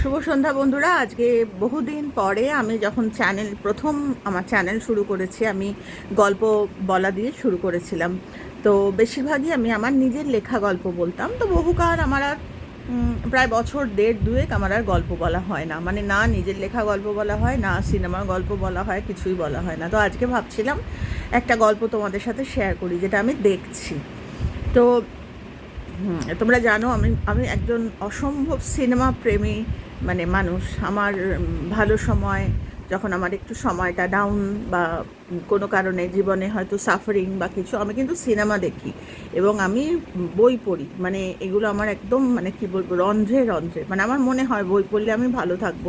শুভ সন্ধ্যা বন্ধুরা। আজকে বহুদিন পরে আমি যখন চ্যানেল প্রথম আমার চ্যানেল শুরু করেছি, আমি গল্প বলা দিয়ে শুরু করেছিলাম। তো বেশিরভাগই আমি আমার নিজের লেখা গল্প বলতাম। তো বহুকাল আমার আর প্রায় বছর, দেড়, দুয়েক আমার আর গল্প বলা হয় না। মানে না নিজের লেখা গল্প বলা হয়, না সিনেমার গল্প বলা হয়, কিছুই বলা হয় না। তো আজকে ভাবছিলাম একটা গল্প তোমাদের সাথে শেয়ার করি, যেটা আমি দেখছি। তো তোমরা জানো আমি আমি একজন অসম্ভব সিনেমা প্রেমী মানে মানুষ, আমার ভালো সময়, যখন আমার একটু সময়টা ডাউন বা কোনো কারণে জীবনে হয়তো সাফারিং বা কিছু, আমি কিন্তু সিনেমা দেখি এবং আমি বই পড়ি। মানে এগুলো আমার একদম মানে কি বলব, রন্ধ্রে রন্ধ্রে। মানে আমার মনে হয় বই পড়লে আমি ভালো থাকব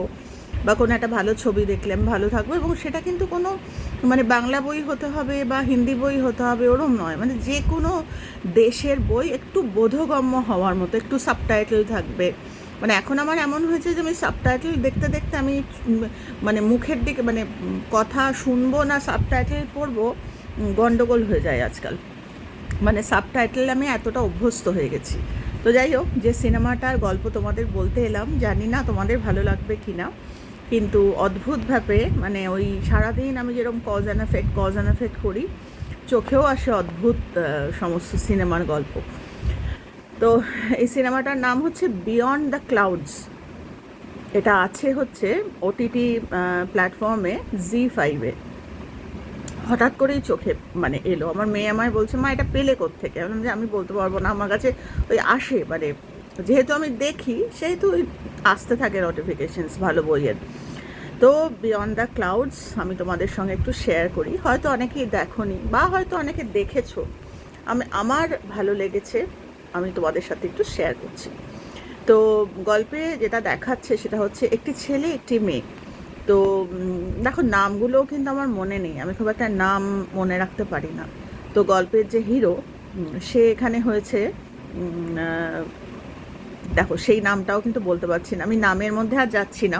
বা কোনো একটা ভালো ছবি দেখলে আমি ভালো থাকব এবং সেটা কিন্তু কোনো মানে বাংলা বই হতে হবে বা হিন্দি বই হতে হবে ওরম নয়। মানে যে কোনো দেশের বই একটু বোধগম্য হওয়ার মতো, একটু সাবটাইটেল থাকবে। মানে এখন আমার এমন হয়েছে যে আমি সাবটাইটেল দেখতে দেখতে আমি মানে মুখের দিকে মানে কথা শুনব না সাবটাইটেল পড়ব উম, গন্ডগোল হয়ে যায় আজকাল। মানে সাবটাইটেল আমি এতটা অভ্যস্ত হয়ে গেছি। তো যাই হোক যে সিনেমাটার গল্প তোমাদের বলতে এলাম জানি না তোমাদের ভালো লাগবে কি না কিন্তু অদ্ভুতভাবে মানে ওই সারাদিন আমি যেরকম cause and effect cause and effect করি চোখেও আসে অদ্ভুত সমস্ত সিনেমার গল্প। তো এই সিনেমাটার নাম হচ্ছে বিয়ন্ড দ্য ক্লাউডস এটা আছে হচ্ছে ওটিটি প্ল্যাটফর্মে জি ফাইভে হঠাৎ করেই চোখে মানে এলো। আমার মেয়ে আমায় বলছে, মা, এটা পেলে থেকে আমি যে, আমি বলতে পারব না। আমার কাছে ওই আসে মানে যেহেতু আমি দেখি, সেহেতু ওই আসতে থাকে নোটিফিকেশনস ভালো বইয়ের। তো বিয়ন্ড দ্য ক্লাউডস আমি তোমাদের সঙ্গে একটু শেয়ার করি। হয়তো অনেকেই দেখোনি, বা হয়তো অনেকে দেখেছ। আমি, আমার ভালো লেগেছে। আমি তোমাদের সাথে একটু শেয়ার করছি। তো গল্পে যেটা দেখাচ্ছে সেটা হচ্ছে একটি ছেলে, একটি মেয়ে। তো দেখো নামগুলোও কিন্তু আমার মনে নেই। আমি খুব একটা নাম মনে রাখতে পারি না। তো গল্পের যে হিরো সে এখানে হয়েছে দেখো সেই নামটাও কিন্তু বলতে পারছি না। আমি নামের মধ্যে আর যাচ্ছি না।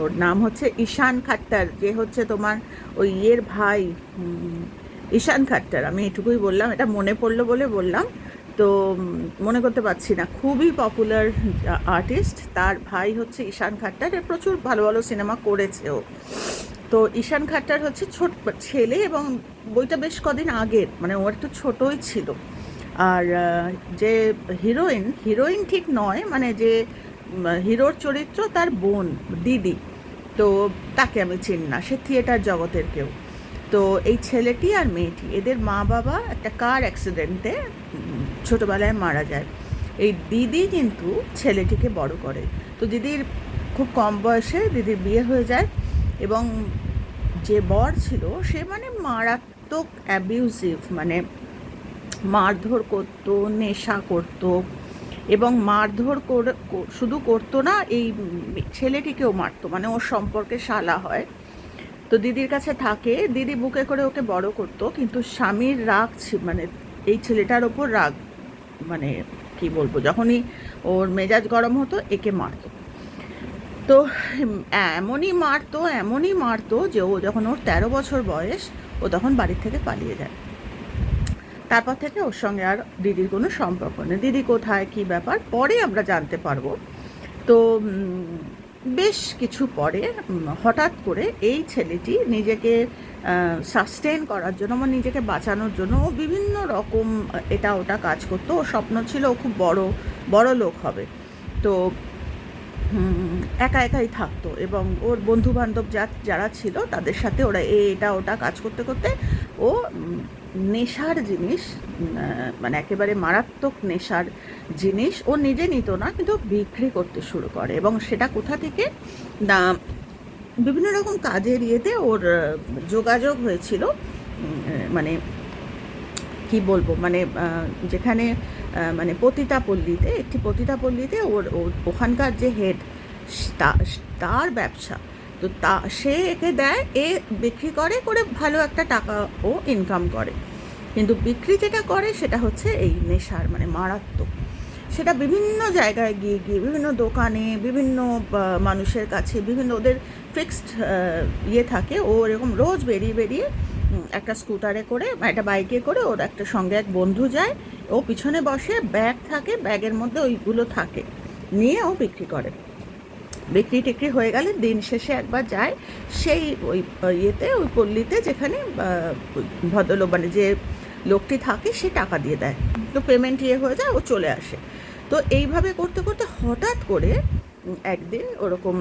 ওর নাম হচ্ছে ঈশান খাট্টার। যে হচ্ছে তোমার ওই ইয়ের ভাই ঈশান খাট্টার, আমি এটুকুই বললাম, এটা মনে পড়ল বলে বললাম। তো মনে করতে পারছি না, খুবই পপুলার আর্টিস্ট তার ভাই হচ্ছে ঈশান খাট্টার প্রচুর ভালো ভালো সিনেমা করেছে ও তো ঈশান খাট্টার হচ্ছে ছোট, ছেলে এবং বইটা বেশ কদিন আগের মানে ও একটু ছোটই ছিল। আর যে হিরোইন হিরোইন ঠিক নয় মানে যে হিরোর চরিত্র তার বোন, দিদি। তো তাকে আমি চিনি না, সে থিয়েটার জগতের কেউ। তো এই ছেলেটি আর মেয়েটি, এদের মা বাবা একটা কার অ্যাক্সিডেন্টে ছোটোবেলায় মারা যায়। এই দিদি কিন্তু ছেলেটিকে বড় করে। তো দিদির খুব কম বয়সে দিদির বিয়ে হয়ে যায় এবং যে বর ছিল, সে মানে মারাত্মক অ্যাবিউসিভ মানে মারধর করতো, নেশা করতো এবং মারধর শুধু করতো না, এই ছেলেটিকেও মারতো। মানে ওর সম্পর্কে শালা হয়। তো দিদির কাছে থাকে। দিদি বুকে করে ওকে বড় করতো, কিন্তু স্বামীর রাগ মানে এই ছেলেটার ওপর রাগ মানে কি বলব, যখনই ওর মেজাজ গরম হতো, একে মারতো। তো এমনই মারতো এমনই মারতো যে ও যখন ওর তেরো বছর বয়স, ও তখন বাড়ির থেকে পালিয়ে যায়। তারপর থেকে ওর সঙ্গে আর দিদির কোনো সম্পর্ক নেই। দিদি কোথায়, কী ব্যাপার, পরে আমরা জানতে পারব। তো বেশ কিছু পরে হঠাৎ করে এই ছেলেটি নিজেকে সাস্টেন করার জন্য বা নিজেকে বাঁচানোর জন্য ও বিভিন্ন রকম এটা ওটা কাজ করতো। ও স্বপ্ন ছিল ও খুব বড় বড় লোক হবে। তো একা একাই থাকতো এবং ওর বন্ধু বান্ধব যা, যারা ছিল তাদের সাথে ওরা এটা, ওটা কাজ করতে করতে ও নেশার জিনিস মানে একেবারে মারাত্মক নেশার জিনিস ও নিজে নিত না, কিন্তু বিক্রি করতে শুরু করে এবং সেটা কোথা থেকে? না, বিভিন্ন রকম কাজের ইয়েতে ওর যোগাযোগ হয়েছিল মানে কি বলব মানে যেখানে মানে পতিতাপল্লীতে একটি পতিতাপল্লীতে ওর ওখানকার যে হেড তার ব্যবসা তো তা, সে একে দেয়, এ বিক্রি করে করে ভালো একটা টাকা ও ইনকাম করে। কিন্তু বিক্রি যেটা করে, সেটা হচ্ছে এই নেশার মানে মারাত্মক। সেটা বিভিন্ন জায়গায় গিয়ে গিয়ে বিভিন্ন দোকানে, বিভিন্ন মানুষের কাছে, বিভিন্ন ওদের ফিক্সড ইয়ে থাকে। ও এরকম রোজ বেরিয়ে বেরিয়ে একটা স্কুটারে করে, একটা বাইকে করে, ওর একটা সঙ্গে এক বন্ধু যায়। ও পিছনে বসে ব্যাগ থাকে ব্যাগের মধ্যে ওইগুলো থাকে। নিয়ে ও বিক্রি করে। বিক্রি টিক্রি হয়ে গেলে দিন শেষে একবার যায়। সেই ওই ইয়েতে, ওই পল্লীতে যেখানে ভদ্রলোক মানে যে লোকটি থাকে, সে টাকা দিয়ে দেয়। তো পেমেন্ট ইয়ে হয়ে যায়, ও চলে আসে। তো এইভাবে করতে করতে হঠাৎ করে একদিন ওরকম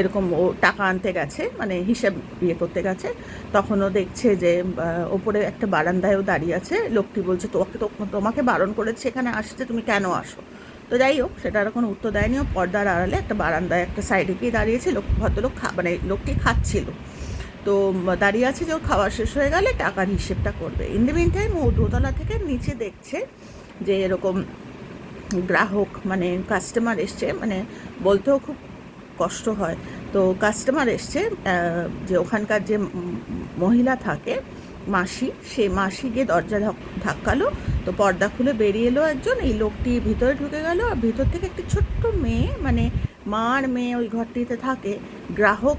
এরকম ও টাকা আনতে গেছে মানে হিসাব ইয়ে করতে গেছে। তখন ও দেখছে যে ওপরে একটা বারান্দায়ও দাঁড়িয়ে আছে। লোকটি বলছে তোমাকে তোমাকে বারণ করেছে এখানে আসতে, তুমি কেন আসো? তো যাই হোক সেটার কোনো উত্তর দেয়নি। ও পর্দার আড়ালে একটা বারান্দায় একটা সাইডে গিয়ে দাঁড়িয়েছে। লোক, ভদ্রলোক খা মানে লোকটি খাচ্ছিল। তো দাঁড়িয়ে আছে যে ওর খাওয়া শেষ হয়ে গেলে টাকার হিসেবটা করবে। ইন দ্য মিন টাইম ও দোতলা থেকে নিচে দেখছে যে এরকম গ্রাহক মানে কাস্টমার এসছে। মানে বলতেও খুব কষ্ট হয়। তো কাস্টমার এসছে যে ওখানকার যে মহিলা থাকে মাসি, সে মাসি গিয়ে দরজা ধাক- ধাক্কালো, তো পর্দা খুলে বেরিয়ে এলো একজন। এই লোকটি ভিতরে ঢুকে গেল আর ভিতর থেকে একটি ছোট্ট মেয়ে মানে মার মেয়ে ওই ঘরটিতে থাকে, গ্রাহক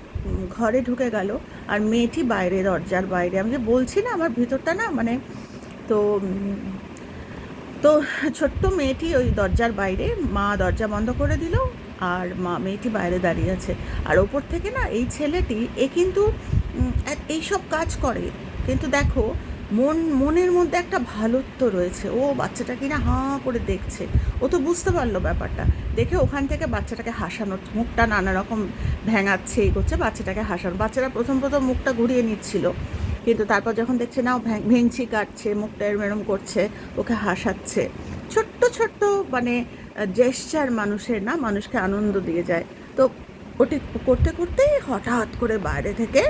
ঘরে ঢুকে গেল আর মেয়েটি বাইরে, দরজার বাইরে। আমি যে বলছি না আমার ভিতরটা না মানে তো তো ছোট্ট মেয়েটি ওই দরজার বাইরে, মা দরজা বন্ধ করে দিল আর মা, মেয়েটি বাইরে দাঁড়িয়ে আছে। আর ওপর থেকে না এই ছেলেটি, এ কিন্তু এইসব কাজ করে। কিন্তু দেখো, মন, মনের মধ্যে একটা ভালোত্ব রয়েছে। ও বাচ্চাটা কিনা হাঁ করে দেখছে। ও তো বুঝতে পারল ব্যাপারটা। দেখে ওখান থেকে বাচ্চাটাকে হাসানো, মুখটা নানা রকম ভেঙাচ্ছে, এই করছে, বাচ্চাটাকে হাসানো। বাচ্চারা প্রথম প্রথম মুখটা ঘুরিয়ে নিচ্ছিল। কিন্তু তারপর যখন দেখছে, না ভেঙচি কাটছে, মুখটা এরম এরম করছে, ওকে হাসাচ্ছে। ছোট্ট ছোট্ট মানে জেস্টার মানুষের না, মানুষকে আনন্দ দিয়ে যায়। তো ওটি করতে, করতেই হঠাৎ করে বাইরে থেকে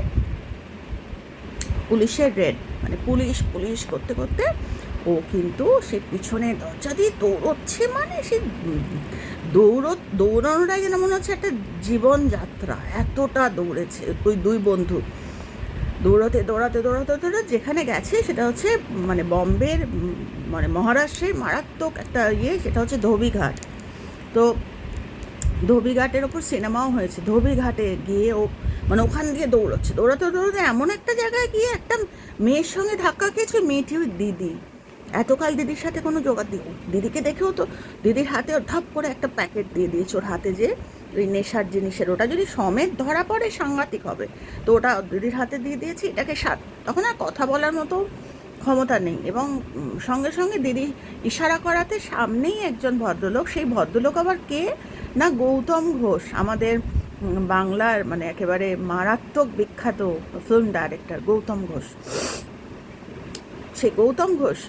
পুলিশের রেড মানে পুলিশ পুলিশ করতে করতে ও কিন্তু সে পিছনে দরজা দিয়ে দৌড়চ্ছে মানে সে দৌড়, দৌড়ানোটাই যেন মনে হচ্ছে একটা জীবনযাত্রা, এতটা দৌড়েছে। ওই দুই বন্ধু দৌড়াতে দৌড়াতে দৌড়াতে দৌড়াতে যেখানে গেছে সেটা হচ্ছে মানে বম্বের মানে মহারাষ্ট্রের মারাত্মক একটা ইয়ে সেটা হচ্ছে ধোবিঘাট। তো ধোবিঘাটের ওপর সিনেমাও হয়েছে। ধোবিঘাটে গিয়ে ও মানে ওখান দিয়ে দৌড়চ্ছে। দৌড়াতে দৌড়াতে এমন একটা জায়গায় গিয়ে একটা মেয়ের সঙ্গে ধাক্কা খেয়েছে মেয়েটি ওই দিদি। এতকাল দিদির সাথে কোনো যোগাযোগ দিদিকে দেখেও তো দিদির হাতে ধাপ করে একটা প্যাকেট দিয়ে দিয়েছে ওর হাতে যে ওই নেশার জিনিসের। ওটা যদি সমেত ধরা পড়ে, সাংঘাতিক হবে। তো ওটা দিদির হাতে দিয়ে দিয়েছি, এটাকে সাত, তখন আর কথা বলার মতো ক্ষমতা নেই। এবং সঙ্গে সঙ্গে দিদি ইশারা করাতে সামনেই একজন ভদ্রলোক, সেই ভদ্রলোক আবার কে? না, গৌতম ঘোষ, আমাদের বাংলার মানে একেবারে মারাত্মক বিখ্যাত ফিল্ম ডাইরেক্টর গৌতম ঘোষ। সেই গৌতম ঘোষ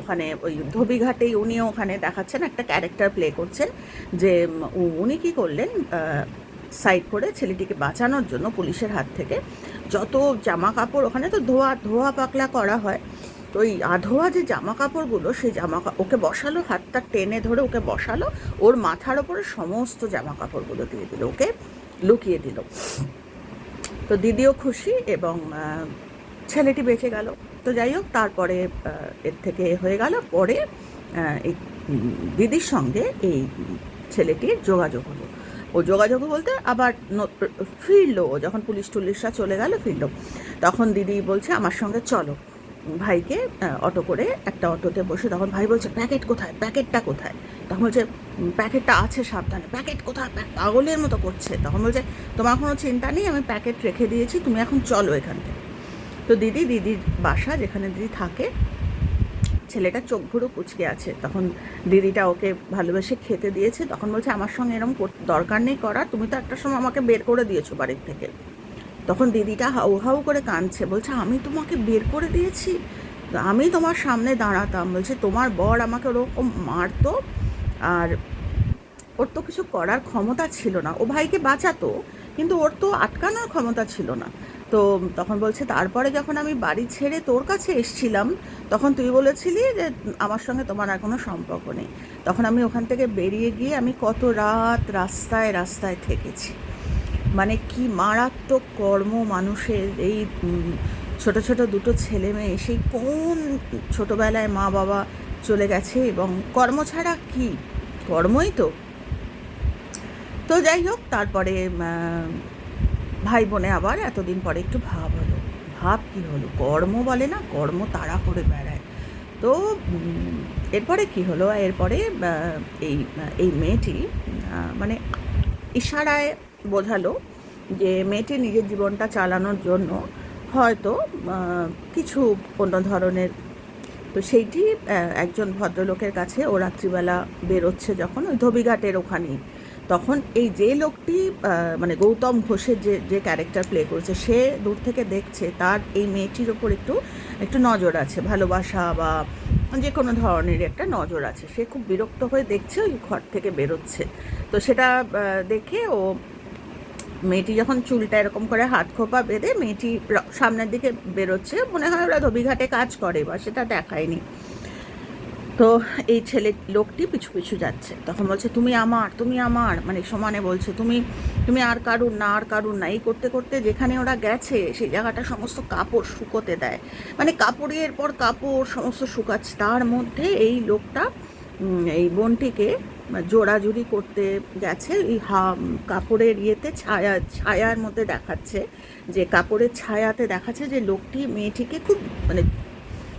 ওখানে ওই ধোবিঘাটেই উনিও ওখানে দেখাচ্ছেন, একটা ক্যারেক্টার প্লে করছেন যে উনি কি করলেন সাইড করে ছেলেটিকে বাঁচানোর জন্য পুলিশের হাত থেকে যত জামা কাপড় ওখানে তো ধোয়া ধোয়া পাকলা করা হয়, তো ওই আধোয়া যে জামা কাপড়গুলো সেই জামা ওকে বসালো, হাতটা টেনে ধরে ওকে বসালো, ওর মাথার ওপরে সমস্ত জামা কাপড়গুলো দিয়ে দিল। ওকে লুকিয়ে দিল। তো দিদিও খুশি এবং ছেলেটি বেঁচে গেল। তো যাই হোক, তারপরে এর থেকে হয়ে গেল। পরে এই দিদির সঙ্গে এই ছেলেটির যোগাযোগ হলো। ও যোগাযোগ বলতে আবার ফিরলো যখন পুলিশ টুলিশরা চলে গেল, ফিরলো। তখন দিদি বলছে, আমার সঙ্গে চলো। ভাইকে অটো করে একটা অটোতে বসে তখন ভাই বলছে, প্যাকেট কোথায়? প্যাকেটটা কোথায়? তখন বলছে প্যাকেটটা আছে সাবধানে। প্যাকেট কোথায়? পাগলের মতো করছে। তখন বলছে, তোমার কোনো চিন্তা নেই, আমি প্যাকেট রেখে দিয়েছি, তুমি এখন চলো এখান থেকে। তো দিদি, দিদির বাসা যেখানে দিদি থাকে, ছেলেটা চোখ ভুরু কুচকে আছে। তখন দিদিটা ওকে ভালোবেসে খেতে দিয়েছে। তখন বলছে, আমার সঙ্গে এরকম দরকার নেই করার, তুমি তো একটা সময় আমাকে বের করে দিয়েছ বাড়ির থেকে। তখন দিদিটা হাউ হাউ করে কাঁদছে, বলছে, আমি তোমাকে বের করে দিয়েছি আমি তোমার সামনে দাঁড়াতাম। বলছে, তোমার বর আমাকে ওরকম মারতো আর ওর তো কিছু করার ক্ষমতা ছিল না। ও ভাইকে বাঁচাতো, কিন্তু ওর তো আটকানোর ক্ষমতা ছিল না। তো তখন বলছে, তারপরে যখন আমি বাড়ি ছেড়ে তোর কাছে এসছিলাম, তখন তুই বলেছিলি যে আমার সঙ্গে তোমার আর কোনো সম্পর্ক নেই। তখন আমি ওখান থেকে বেরিয়ে গিয়ে আমি কত রাত রাস্তায় রাস্তায় থেকেছি। মানে কি মারাত্মক কর্ম মানুষের এই ছোট ছোট দুটো ছেলে মেয়ে সেই কোন ছোটবেলায় মা বাবা চলে গেছে এবং কর্ম ছাড়া কি? কর্মই তো। তো যাই হোক, তারপরে ভাই বোনে আবার এতদিন পরে একটু ভাব হলো। ভাব কি হলো? কর্ম বলে না, কর্ম তাড়া করে বেড়ায়। তো এরপরে কি হলো? এরপরে এই এই মেয়েটি মানে ইশারায় বোঝালো যে মেয়েটি নিজের জীবনটা চালানোর জন্য হয়তো কিছু অন্য ধরনের, তো সেইটি একজন ভদ্রলোকের কাছে ও রাত্রিবেলা বেরোচ্ছে যখন ওই ধোবিঘাটের ওখানেই। তখন এই যে লোকটি মানে গৌতম ঘোষের যে যে ক্যারেক্টার প্লে করেছে, সে দূর থেকে দেখছে তার এই মেয়েটির ওপর একটু একটু নজর আছে, ভালোবাসা বা যে কোনো ধরনের একটা নজর আছে। সে খুব বিরক্ত হয়ে দেখছে ওই ঘর থেকে বেরোচ্ছে। তো সেটা দেখে ও মেয়েটি যখন চুলটা এরকম করে হাত খোপা বেঁধে মেয়েটি সামনের দিকে বেরোচ্ছে, মনে হয় ওরা ধোবিঘাটে কাজ করে বা সেটা দেখায়নি। তো এই ছেলে লোকটি পিছু পিছু যাচ্ছে। তখন বলছে, তুমি আমার তুমি আমার। মানে সমানে বলছে, তুমি তুমি আর কারুর না, আর কারুর না। এই করতে করতে যেখানে ওরা গেছে, সেই জায়গাটা সমস্ত কাপড় শুকোতে দেয়। মানে কাপড়ের পর কাপড় সমস্ত শুকাচ্ছে। তার মধ্যে এই লোকটা এই বোনটিকে জোড়াজুড়ি করতে গেছে, এই হা কাপড়ের ইয়েতে ছায়া, ছায়ার মধ্যে দেখাচ্ছে, যে কাপড়ের ছায়াতে দেখাচ্ছে যে লোকটি, মেয়েটিকে খুব মানে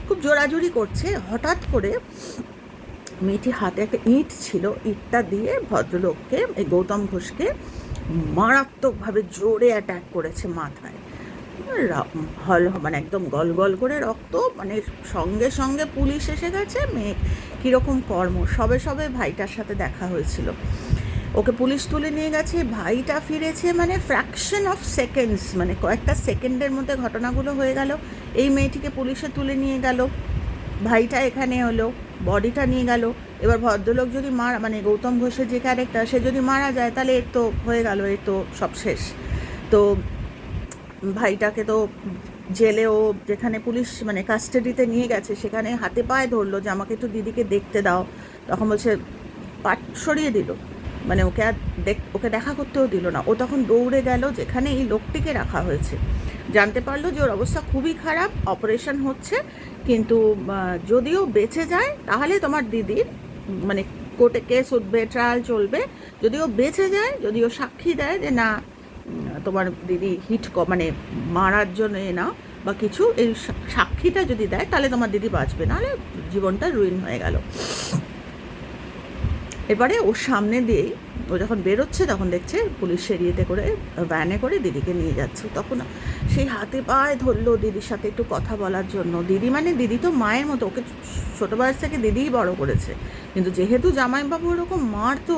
খুব জোরাজুরি করছে, হঠাৎ করে মেয়েটি হাতে একটা ইঁট ছিল, ইঁটটা দিয়ে ভদ্রলোককে, এই গৌতম ঘোষকে মারাত্মকভাবে জোরে অ্যাটাক করেছে মাথায়। হল মানে একদম গল গল করে রক্ত মানে সঙ্গে সঙ্গে পুলিশ এসে গেছে, মেয়ে কীরকম কর্ম, সবে সবে ভাইটার সাথে দেখা হয়েছিল। ওকে পুলিশ তুলে নিয়ে গেছে, ভাইটা ফিরেছে মানে ফ্র্যাকশন অফ সেকেন্ডস মানে কয়েকটা সেকেন্ডের মধ্যে ঘটনাগুলো হয়ে গেল। এই মেয়েটিকে পুলিশে তুলে নিয়ে গেল, ভাইটা এখানে হলো, বডিটা নিয়ে গেল। এবার ভদ্রলোক যদি মারা মানে গৌতম ঘোষের যে ক্যারেক্টার সে যদি মারা যায়, তাহলে এর তো হয়ে গেল, এর তো সব শেষ। তো ভাইটাকে তো জেলে ও যেখানে পুলিশ মানে কাস্টাডিতে নিয়ে গেছে, সেখানে হাতে পায়ে ধরলো যে আমাকে একটু দিদিকে দেখতে দাও। তখন বলছে, পাট সরিয়ে দিল। মানে ওকে আর দেখ, ওকে দেখা করতেও দিল না। ও তখন দৌড়ে গেল যেখানে এই লোকটিকে রাখা হয়েছে। জানতে পারল যে ওর অবস্থা খুবই খারাপ, অপারেশন হচ্ছে, কিন্তু যদিও বেঁচে যায়, তাহলে তোমার দিদির মানে কোর্টে কেস উঠবে, ট্রায়াল চলবে। যদিও বেঁচে যায়, যদিও সাক্ষী দেয় যে না তোমার দিদি হিট মানে মারার জন্য না, বা কিছু, এই সাক্ষীটা যদি দেয়, তাহলে তোমার দিদি বাঁচবে, নাহলে জীবনটা রুইন হয়ে গেল। এবারে ওর সামনে দিয়েই, ও যখন বেরোচ্ছে, তখন দেখছে পুলিশের ইয়েতে করে ভ্যানে করে দিদিকে নিয়ে যাচ্ছে। তখন সেই হাতে পায়ে ধরলো দিদির সাথে একটু কথা বলার জন্য। দিদি মানে দিদি তো মায়ের মতো, ওকে ছোটো বয়স থেকে দিদিই বড় করেছে। কিন্তু যেহেতু জামাইবাবু ওরকম মারতো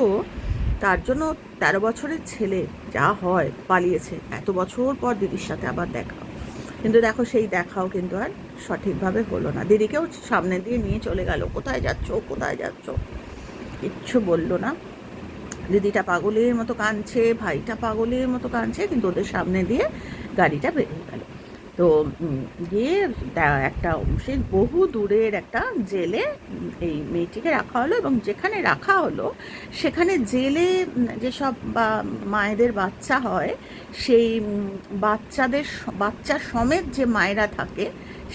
তার জন্য তেরো বছরের ছেলে যা হয় পালিয়েছে। এত বছর পর দিদির সাথে আবার দেখা। কিন্তু দেখো সেই দেখাও কিন্তু আর সঠিকভাবে হলো না। দিদিকেও সামনে দিয়ে নিয়ে চলে গেল। কোথায় যাচ্ছ? কোথায় যাচ্ছ? কিচ্ছু বলল না। দিদিটা পাগলের মতো কাঁদছে, ভাইটা পাগলের মতো কাঁদছে, কিন্তু ওদের সামনে দিয়ে গাড়িটা বেরিয়ে গেল। তো গিয়ে একটা সেই বহু দূরের একটা জেলে এই মেয়েটিকে রাখা হলো এবং যেখানে রাখা হলো, সেখানে জেলে যেসব বা মায়েদের বাচ্চা হয়, সেই বাচ্চাদের বাচ্চা সমেত যে মায়েরা থাকে,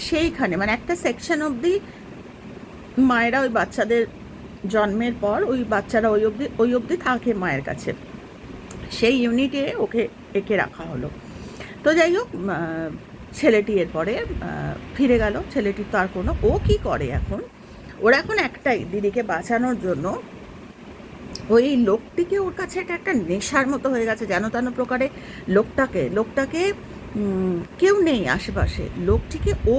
সেইখানে মানে একটা সেকশন অবধি মায়েরা ওই বাচ্চাদের জন্মের পর, ওই বাচ্চারা ওই অবধি ওই অবধি থাকে মায়ের কাছে। সেই ইউনিটে ওকে, একে রাখা হলো। তো যাই হোক ছেলেটি এরপরে ফিরে গেল। ছেলেটির তো আর কোনো, ও কি করে এখন? ওর এখন একটাই, দিদিকে বাঁচানোর জন্য। ওই লোকটিকে ওর কাছে এটা একটা নেশার মতো হয়ে গেছে, যেন তেন প্রকারে লোকটাকে লোকটাকে কেউ নেই আশেপাশে। লোকটিকে ও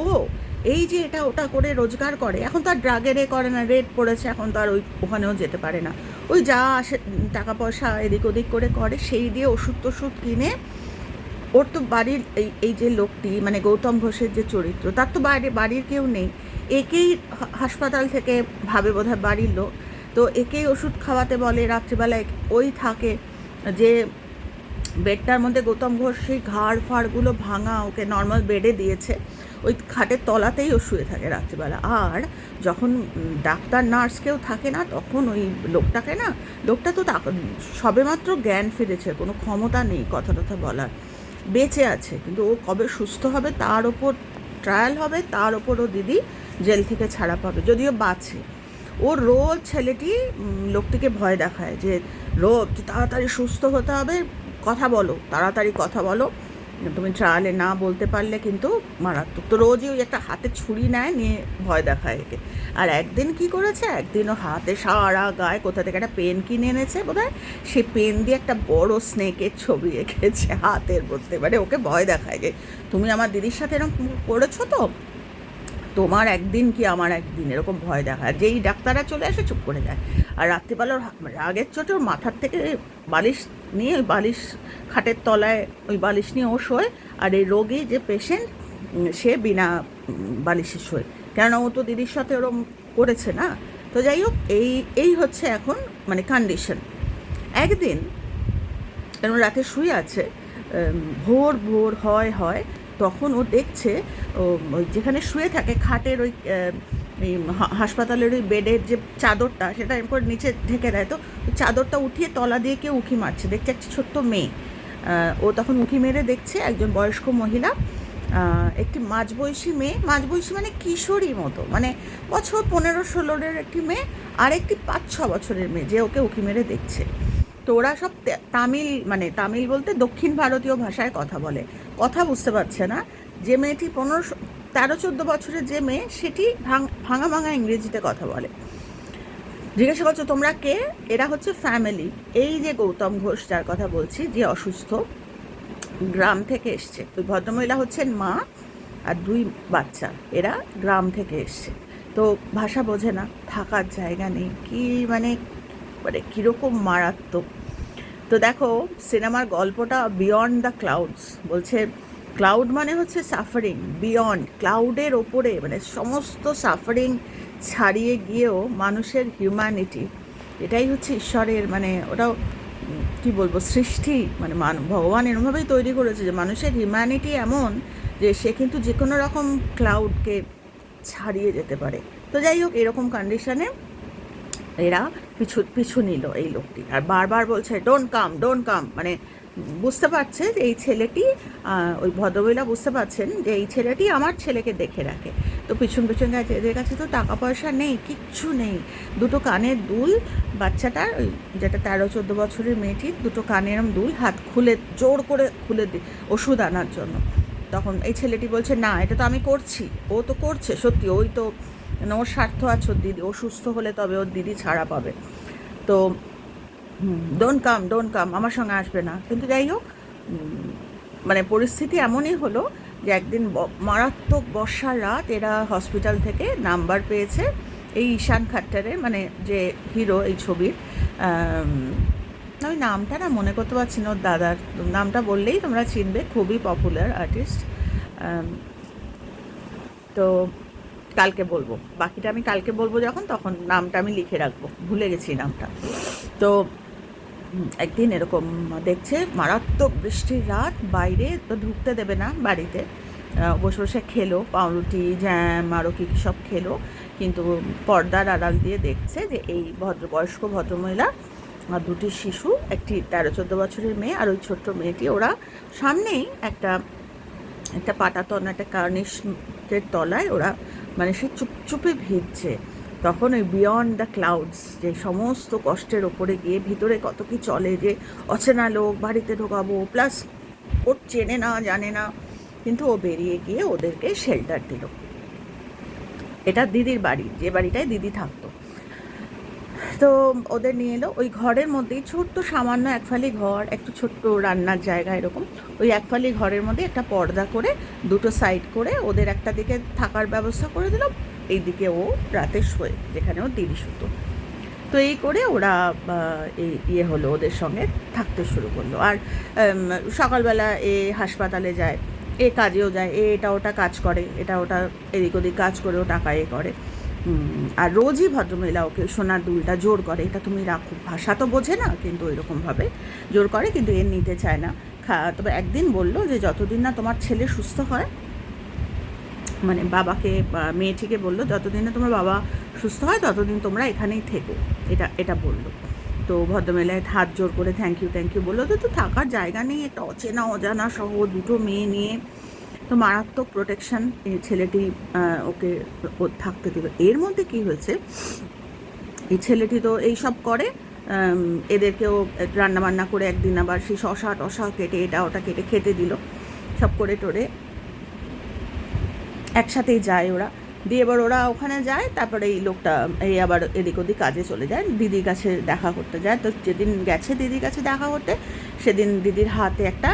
এই যে এটা ওটা করে রোজগার করে, এখন তো আর ড্রাগের এ করে না রেট পড়েছে, এখন তো আর ওই ওখানেও যেতে পারে না। ওই যা আসে টাকা পয়সা এদিক ওদিক করে করে, সেই দিয়ে ওষুধ টষুধ কিনে ওর তো বাড়ির এই এই যে লোকটি মানে গৌতম ঘোষের যে চরিত্র, তার তো বাইরে, বাড়ির কেউ নেই। একেই হাসপাতাল থেকে ভাবে বোধহয় বাড়ির লোক। তো একেই ওষুধ খাওয়াতে বলে রাত্রিবেলায় ওই থাকে যে বেডটার মধ্যে গৌতম ঘোষ সেই ঘাড় ফাড়গুলো ভাঙা ওকে নর্মাল বেডে দিয়েছে। ওই খাটের তলাতেই ও শুয়ে থাকে রাত্রিবেলা। আর যখন ডাক্তার, নার্স কেউ থাকে না, তখন ওই লোকটাকে না, লোকটা তো সবেমাত্র জ্ঞান ফিরেছে, কোনো ক্ষমতা নেই কথা টথা বলার। বেঁচে আছে, কিন্তু ও কবে সুস্থ হবে তার ওপর ট্রায়াল হবে, তার ওপর ও দিদি জেল থেকে ছাড়া পাবে, যদিও বাঁচে। ও রোজ ছেলেটি লোকটিকে ভয় দেখায় যে, রোজ তাড়াতাড়ি সুস্থ হতে হবে, কথা বলো, তাড়াতাড়ি কথা বলো। তুমি ট্রায়ালে না বলতে পারলে কিন্তু মারাত্মক। তো রোজই ওই একটা হাতে ছুরি নেয়, নিয়ে ভয় দেখায় একে। আর একদিন কি করেছে? একদিন ও হাতে সারা গায়ে কোথা থেকে একটা পেন কিনে এনেছে বোধহয়? সে পেন দিয়ে একটা বড় স্নেকের ছবি এঁকেছে হাতের মধ্যে। মানে ওকে ভয় দেখায় যে, তুমি আমার দিদির সাথে এরকম করেছ তো? তোমার একদিন কি আমার একদিন? এরকম ভয় দেখায়। যেই ডাক্তাররা চলে আসে, চুপ করে যায়। আর রাত্রিবেলার রাগের চোটে ওর মাথার থেকে বালিশ নিয়ে ওই বালিশ খাটের তলায় ওই বালিশ নিয়ে ও শোয়, আর এই রোগী যে পেশেন্ট সে বিনা বালিশে শোয়। কেননা ও তো দিদির সাথে ওরম করেছে না। তো যাই হোক, এই এই হচ্ছে এখন মানে কন্ডিশন একদিন কেন রাতে শুয়ে আছে ভোর ভোর, হয় হয় তখন ও দেখছে যেখানে শুয়ে থাকে খাটের ওই হাসপাতালের ওই বেডের যে চাদরটা, সেটা এরকম করে নিচে ঢেকে দেয়। তো চাদরটা উঠিয়ে তলা দিয়ে কেউ উঁকি মারছে। দেখছে একটা ছোট্ট মেয়ে। ও তখন উঁকি মেরে দেখছে একজন বয়স্ক মহিলা। একটি মাঝবয়সী মেয়ে। মাঝবয়সী মানে কিশোরী মতো। মানে বছর পনেরো ষোলোর একটি মেয়ে। আর একটি পাঁচ ছ বছরের মেয়ে যে ওকে উঁকি মেরে দেখছে। তো ওরা সব তামিল মানে তামিল বলতে দক্ষিণ ভারতীয় ভাষায় কথা বলে। কথা বুঝতে পারছে না। যে মেয়েটি পনেরো তেরো, চোদ্দ বছরের যে মেয়ে, সেটি ভাঙা ভাঙা ইংরেজিতে কথা বলে। জিজ্ঞাসা করছ, তোমরা কে? এরা হচ্ছে ফ্যামিলি। এই যে গৌতম ঘোষ, যার কথা বলছি, যে অসুস্থ, গ্রাম থেকে এসছে। ওই ভদ্রমহিলা হচ্ছেন মা আর দুই বাচ্চা। এরা গ্রাম থেকে এসছে। তো ভাষা বোঝে না, থাকার জায়গা নেই। কি মানে মানে কীরকম মারাত্মক। তো দেখো, সিনেমার গল্পটা বিয়ন্ড দ্য ক্লাউডস বলছে ক্লাউড মানে হচ্ছে সাফারিং বিয়ন্ড ক্লাউডের ওপরে মানে সমস্ত সাফারিং ছাড়িয়ে গিয়েও মানুষের হিউম্যানিটি এটাই হচ্ছে ঈশ্বরের মানে ওটাও কি বলব, সৃষ্টি। মানে মান, ভগবান এরমভাবেই তৈরি করেছে যে মানুষের হিউম্যানিটি এমন যে সে কিন্তু যে কোনো রকম ক্লাউডকে ছাড়িয়ে যেতে পারে। তো যাই হোক, এরকম কন্ডিশনে এরা পিছু পিছু নিল এই লোকটি। আর বারবার বলছে ডোন্ট কাম ডোন্ট কাম মানে বুঝতে পারছে যে এই ছেলেটি ওই ভদ্রমহিলা বুঝতে পারছেন যে এই ছেলেটি আমার ছেলেকে দেখে রাখে। তো পিছন পিছন গেছে এদের কাছে, তো টাকা পয়সা নেই, কিচ্ছু নেই। দুটো কানের দুল, বাচ্চাটার ওই যেটা তেরো, চোদ্দ বছরের মেয়েটির, দুটো কানের দুল হাত খুলে, জোর করে খুলে দি, ওষুধ আনার জন্য। তখন এই ছেলেটি বলছে, না, এটা তো আমি করছি। ও তো করছে, সত্যি, ওই তো মানে ওর স্বার্থ আছে ওর দিদি। ও সুস্থ হলে তবে ওর দিদি ছাড়া পাবে। তো ডোন্ট কাম ডোন্ট কাম আমার সঙ্গে আসবে না। কিন্তু যাই হোক মানে পরিস্থিতি এমনই হলো যে একদিন মারাত্মক বর্ষার রাত এরা হসপিটাল থেকে নাম্বার পেয়েছে। এই ঈশান খাট্টারের মানে যে হিরো এই ছবির, আমি নামটা না মনে করতে পারছি না ওর দাদার। নামটা বললেই তোমরা চিনবে, খুবই পপুলার আর্টিস্ট তো কালকে বলব। বাকিটা আমি কালকে বলব যখন, তখন নামটা আমি লিখে রাখব। ভুলে গেছি নামটা। তো একদিন এরকম দেখছে, মারাত্মক বৃষ্টির রাত, বাইরে তো ঢুকতে দেবে না বাড়িতে। বসে বসে খেলো, পাউরুটি, জ্যাম আরও কী কী সব খেলো। কিন্তু পর্দার আড়াল দিয়ে দেখছে যে এই ভদ্র বয়স্ক ভদ্রমহিলা দুটি শিশু, একটি তেরো চোদ্দ বছরের মেয়ে আর ওই ছোট্ট মেয়েটি, ওরা সামনেই একটা একটা পাটাতন, একটা কার্নিশের তলায় ওরা মানে সে চুপচুপে ভিজছে। তখন ওই বিয়ন্ড দ্য ক্লাউডস যে সমস্ত কষ্টের ওপরে গিয়ে ভিতরে কত কি চলে যে অচেনা লোক বাড়িতে ঢোকাবো প্লাস ওর চেনে না, জানে না, কিন্তু ও বেরিয়ে গিয়ে ওদেরকে শেল্টার দিল। এটা দিদির বাড়ি, যে বাড়িটায় দিদি থাকতো। তো ওদের নিয়ে এলো। ওই ঘরের মধ্যেই ছোট্ট সামান্য একফালি ঘর, একটু ছোট্ট রান্নার জায়গা এরকম। ওই একফালি ঘরের মধ্যে একটা পর্দা করে, দুটো সাইড করে ওদের একটা দিকে থাকার ব্যবস্থা করে দিল। এই দিকে ও রাতে শোয়, যেখানে ও দিদি শুতো। তো এই করে ওরা এই ইয়ে হলো ওদের সঙ্গে থাকতে শুরু করল। আর সকালবেলা এ হাসপাতালে যায়, এ কাজেও যায়, এ এটা ওটা কাজ করে, এটা ওটা এদিক ওদিক কাজ করে, ও টাকা এ করে। আর রোজই ভদ্রমহিলা ওকে সোনার দুলটা জোর করে, এটা তুমি রাখো। ভাষা তো বোঝে না, কিন্তু এরকমভাবে জোর করে, কিন্তু এর নিতে চায় না। তবে একদিন বলল যে যতদিন না তোমার ছেলে সুস্থ হয় মানে বাবাকে মেয়েটিকে বলল, যতদিন না তোমার বাবা সুস্থ হয়, ততদিন তোমরা এখানেই থেকো। এটা এটা বলল। তো ভদ্রমেলায় হাত জোর করে থ্যাংক ইউ থ্যাংক ইউ বলল, তো তো থাকার জায়গা নেই, একটা অচেনা, অজানা সহ দুটো মেয়ে নিয়ে তো মারাত্মক প্রোটেকশন এই ছেলেটি ওকে থাকতে দেবে এর মধ্যে কি হয়েছে? এই ছেলেটি তো এই সব করে এদেরকেও রান্না বান্না করে একদিন আবার সেই শশা টশা কেটে এটা ওটা কেটে খেতে দিল। সব করে টোরে একসাথেই যায় ওরা। দিয়ে এবার ওরা ওখানে যায়, তারপরে এই লোকটা, এই আবার এদিক ওদিক কাজে চলে যায়। দিদির কাছে দেখা করতে যায়। তো যেদিন গেছে দিদির কাছে দেখা করতে, সেদিন দিদির হাতে একটা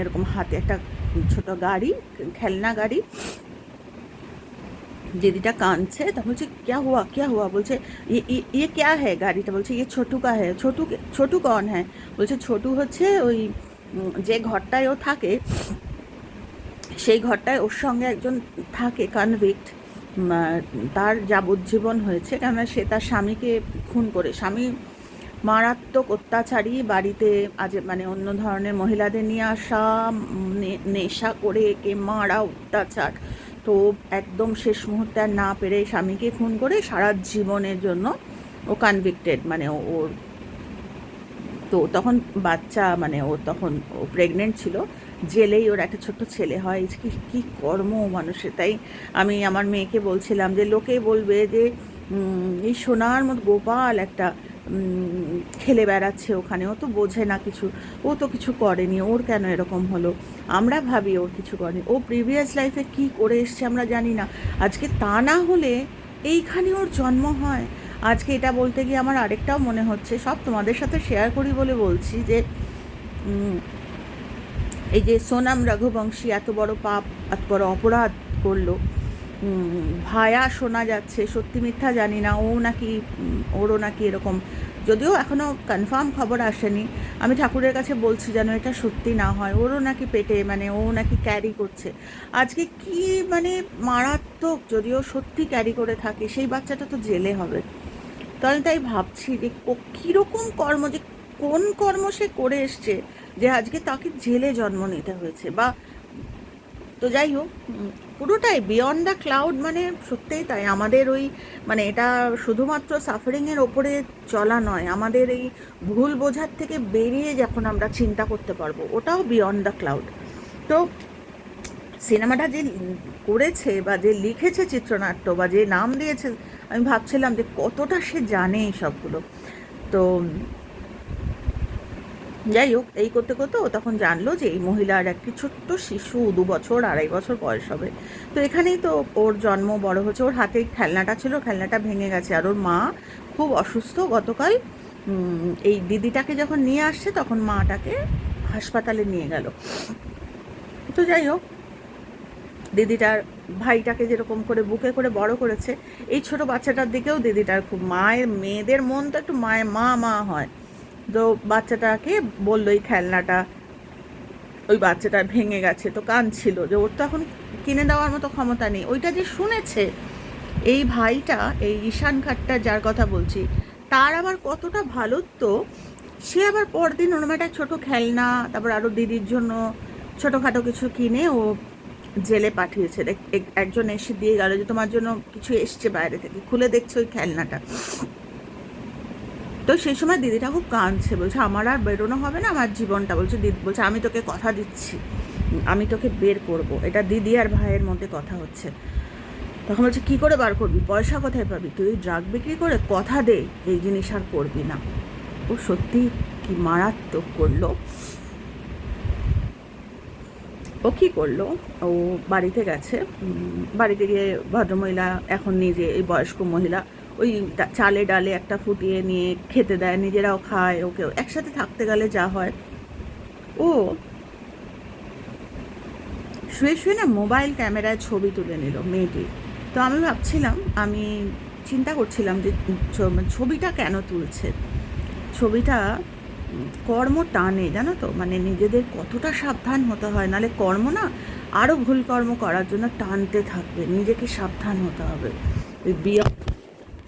এরকম হাতে একটা ছোট গাড়ি, খেলনা গাড়ি। দিদিটা কাঁদছে তা বলছে, ক্যা হুয়া ক্যা হুয়া? বলছে ইয়ে ক্যা হ্যাঁ গাড়িটা? বলছে ইয়ে ছোটু কা হ্যাঁ ছোটু ছোটু কন হ্যাঁ বলছে, ছোটু হচ্ছে ওই, যে ঘরটায় ও থাকে, সেই ঘরটায় ওর সঙ্গে একজন থাকে কনভিক্ট তার যাবজ্জীবন হয়েছে। কেননা সে তার স্বামীকে খুন করে, স্বামী মারাত্মক অত্যাচারী, বাড়িতে আজ মানে অন্য ধরনের মহিলাদের নিয়ে আসা নেশা করে একে মারা, অত্যাচার। তো একদম শেষ মুহূর্তে না পেরে স্বামীকে খুন করে সারা জীবনের জন্য ও কনভিক্টেড মানে ওর তো তখন বাচ্চা মানে ও তখন, ও প্রেগনেন্ট ছিল। জেলেই ওর একটা ছোট্ট ছেলে হয়। কি কি কর্ম মানুষের তাই আমি আমার মেয়েকে বলছিলাম যে, লোকে বলবে যে এই সোনার মতো গোপাল একটা খেলে বেড়াচ্ছে ওখানে। ও তো বোঝে না কিছু। ও তো কিছু করেনি। ওর কেন এরকম হলো? আমরা ভাবি ওর কিছু করেনি। ও প্রিভিয়াস লাইফে কি করে এসছে আমরা জানি না। আজকে তা না হলে এইখানে ওর জন্ম হয়। আজকে এটা বলতে গিয়ে আমার আরেকটাও মনে হচ্ছে। সব তোমাদের সাথে শেয়ার করি বলে বলছি যে এই যে সোনাম রঘুবংশী এত বড় পাপ, এত বড় অপরাধ করল। ভায়া শোনা যাচ্ছে, সত্যি মিথ্যা জানি না, ও নাকি, ওরও নাকি এরকম। যদিও এখনও কনফার্ম খবর আসেনি, আমি ঠাকুরের কাছে বলছি যেন এটা সত্যি না হয়, ওরও নাকি পেটে মানে ও নাকি ক্যারি করছে। আজকে কি মানে মারাত্মক, যদিও সত্যি ক্যারি করে থাকে, সেই বাচ্চাটা তো জেলে হবে। তো আমি তাই ভাবছি যে কীরকম কর্ম, যে কোন কর্ম সে করে এসছে, যে আজকে তাকে জেলে জন্ম নিতে হয়েছে, বা তো যাই হোক পুরোটাই বিয়ন্ড দ্য ক্লাউড মানে সত্যিই তাই। আমাদের ওই মানে এটা শুধুমাত্র সাফারিংয়ের ওপরে চলা নয়, আমাদের এই ভুল বোঝার থেকে বেরিয়ে যখন আমরা চিন্তা করতে পারব, ওটাও বিয়ন্ড দ্য ক্লাউড তো সিনেমাটা যে করেছে বা যে লিখেছে চিত্রনাট্য বা যে নাম দিয়েছে, আমি ভাবছিলাম যে কতটা সে জানে এই সবগুলো। তো যাই হোক, এই করতে করতে ও তখন জানলো যে এই মহিলার একটি ছোট্ট শিশু দু বছর, আড়াই বছর বয়স হবে। তো এখানেই তো ওর জন্ম বড় হচ্ছে ওর হাতে খেলনাটা ছিল, খেলনাটা ভেঙে গেছে। আর ওর মা খুব অসুস্থ গতকাল। এই দিদিটাকে যখন নিয়ে আসছে, তখন মাটাকে হাসপাতালে নিয়ে গেল। তো যাই হোক, দিদিটার ভাইটাকে যেরকম করে বুকে করে বড় করেছে, এই ছোট বাচ্চাটার দিকেও দিদিটার খুব মায়ের, মেয়েদের মন তো একটু মায়ের মা মা হয়। তো বাচ্চাটাকে বলল, এই খেলনাটা ওই বাচ্চাটা ভেঙে গেছে। তো কাঁদছিল যে ওর তো এখন কিনে দেওয়ার মতো ক্ষমতা নেই। ওইটা যে শুনেছে এই ভাইটা, এই ঈশান খাট্টা, যার কথা বলছি, তার আবার কতটা ভালো তো সে আবার পরদিন ওরম একটা ছোটো খেলনা, তারপর আরও দিদির জন্য ছোটোখাটো কিছু কিনে ও জেলে পাঠিয়েছে। একজন এসে দিয়ে গেল যে, তোমার জন্য কিছু এসছে বাইরে থেকে, খুলে দেখছে ওই খেলনাটা। তো সেই সময় দিদিটা খুব কাঁদছে, বলছে, আমার আর বেরোনো হবে না আমার জীবনটা। বলছে, দিদি, বলছে, আমি তোকে কথা দিচ্ছি। আমি তোকে বের করব। এটা দিদি আর ভাইয়ের মধ্যে কথা হচ্ছে। তখন বলছে, কী করে বার করবি? পয়সা কোথায় পাবি? তুই ড্রাগ বিক্রি করে কথা দে, এই জিনিস আর করবি না। ও সত্যি কি মারাত্মক করল। ও কী করল? ও বাড়িতে গেছে। বাড়িতে গিয়ে ভদ্রমহিলা, এখন নিজে এই বয়স্ক মহিলা ওই চালে ডালে একটা ফুটিয়ে নিয়ে খেতে দেয়, নিজেরাও খায় ওকেও একসাথে থাকতে গেলে যা হয়। ও! শুয়ে শুয়ে না মোবাইল ক্যামেরায় ছবি তুলে নিল মেয়েটি। তো আমি ভাবছিলাম, আমি চিন্তা করছিলাম যে ছ- ছবিটা কেন তুলছে? ছবিটা কর্ম টানে, জানো তো? মানে নিজেদের কতটা সাবধান হতে হয়, নালে কর্ম না আরও ভুল কর্ম করার জন্য টানতে থাকবে, নিজেকে সাবধান হতে হবে। ওই বিয়ন্ড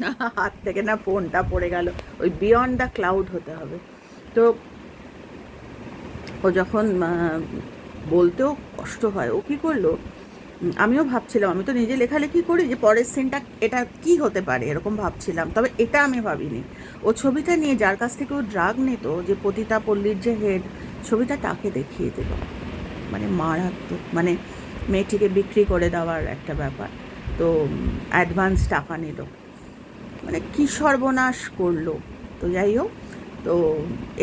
হাত থেকে না ফোনটা পড়ে গেল। ওই বিয়ন্ড দ্য ক্লাউড হতে হবে। তো ও যখন বলতেও কষ্ট হয়, ও কী করল? আমিও ভাবছিলাম, আমি তো নিজে লেখালেখি করি যে পরের সিনটা এটা কি হতে পারে, এরকম ভাবছিলাম। তবে এটা আমি ভাবিনি। ও ছবিটা নিয়ে, যার কাছ থেকে ও ড্রাগ নিত, যে পতিতা পল্লীর যে হেড ছবিটা তাকে দেখিয়ে দিল। মানে মারাত্মক মানে মেয়েটিকে বিক্রি করে দেওয়ার একটা ব্যাপার। তো অ্যাডভান্স টাকা নিল। মানে কী সর্বনাশ করল? তো যাই হোক তো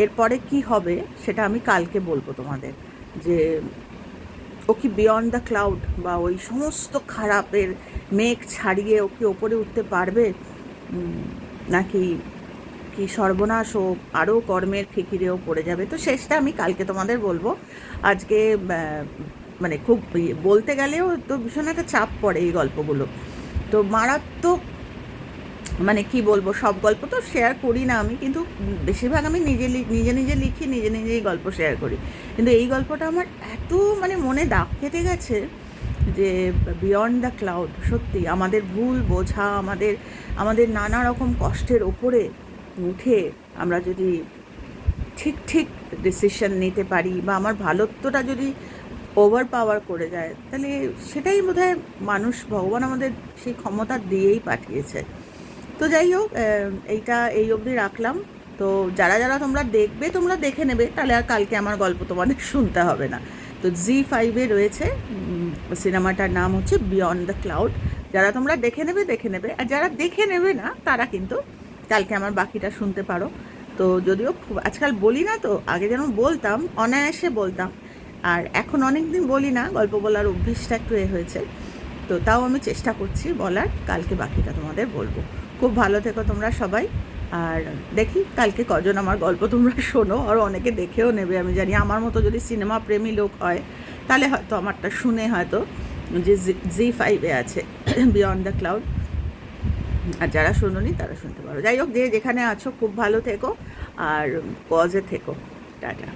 এরপরে কি হবে সেটা আমি কালকে বলব তোমাদের, যে ও কি বিয়ন্ড দ্য ক্লাউড বা ওই সমস্ত খারাপের মেঘ ছাড়িয়ে ও কি ওপরে উঠতে পারবে? নাকি কি সর্বনাশ ও আরও কর্মের ফিকিরেও পড়ে যাবে? তো শেষটা আমি কালকে তোমাদের বলব। আজকে মানে খুব বলতে গেলেও তো ভীষণ একটা চাপ পড়ে এই গল্পগুলো। তো মারাত্মক মানে কি বলব, সব গল্প তো শেয়ার করি না আমি, কিন্তু বেশিরভাগ আমি নিজে নিজে নিজে লিখি, নিজে নিজেই গল্প শেয়ার করি। কিন্তু এই গল্পটা আমার এত মানে মনে দাগ কেটে গেছে যে বিয়ন্ড দ্য ক্লাউড সত্যি আমাদের ভুল বোঝা, আমাদের আমাদের নানা রকম কষ্টের ওপরে উঠে আমরা যদি ঠিক ঠিক ডিসিশন নিতে পারি বা আমার ভালোত্বটা যদি ওভার পাওয়ার করে যায়, তাহলে সেটাই বোধহয় মানুষ, ভগবান আমাদের সেই ক্ষমতা দিয়েই পাঠিয়েছে। তো যাই হোক এইটা এই অবধি রাখলাম। তো যারা যারা তোমরা দেখবে, তোমরা দেখে নেবে। তাহলে আর কালকে আমার গল্প তোমাদের শুনতে হবে না। তো জি ফাইভে রয়েছে সিনেমাটার নাম হচ্ছে বিয়ন্ড দ্য ক্লাউড যারা তোমরা দেখে নেবে দেখে নেবে। আর যারা দেখে নেবে না, তারা কিন্তু কালকে আমার বাকিটা শুনতে পারো। তো যদিও খুব, আজকাল বলি না তো, আগে যেন বলতাম, অনায়াসে বলতাম। আর এখন অনেক দিন বলি না, গল্প বলার অভ্যেসটা একটু এ হয়েছে। তো তাও আমি চেষ্টা করছি বলার, কালকে বাকিটা তোমাদের বলব। খুব ভালো থেকো তোমরা সবাই। আর দেখি, কালকে কজন আমার গল্প তোমরা শোনো, আর অনেকে দেখেও নেবে, আমি জানি। আমার মতো যদি সিনেমা প্রেমী লোক হয়, তাহলে হয়তো আমারটা শুনে হয়তো যে জি ফাইভে আছে বিয়ন্ড দ্য ক্লাউড আর যারা শোনোনি, তারা শুনতে পারো। যাই হোক, যে যেখানে আছো, খুব ভালো থেকো, আর কজে থেকো। টাটা।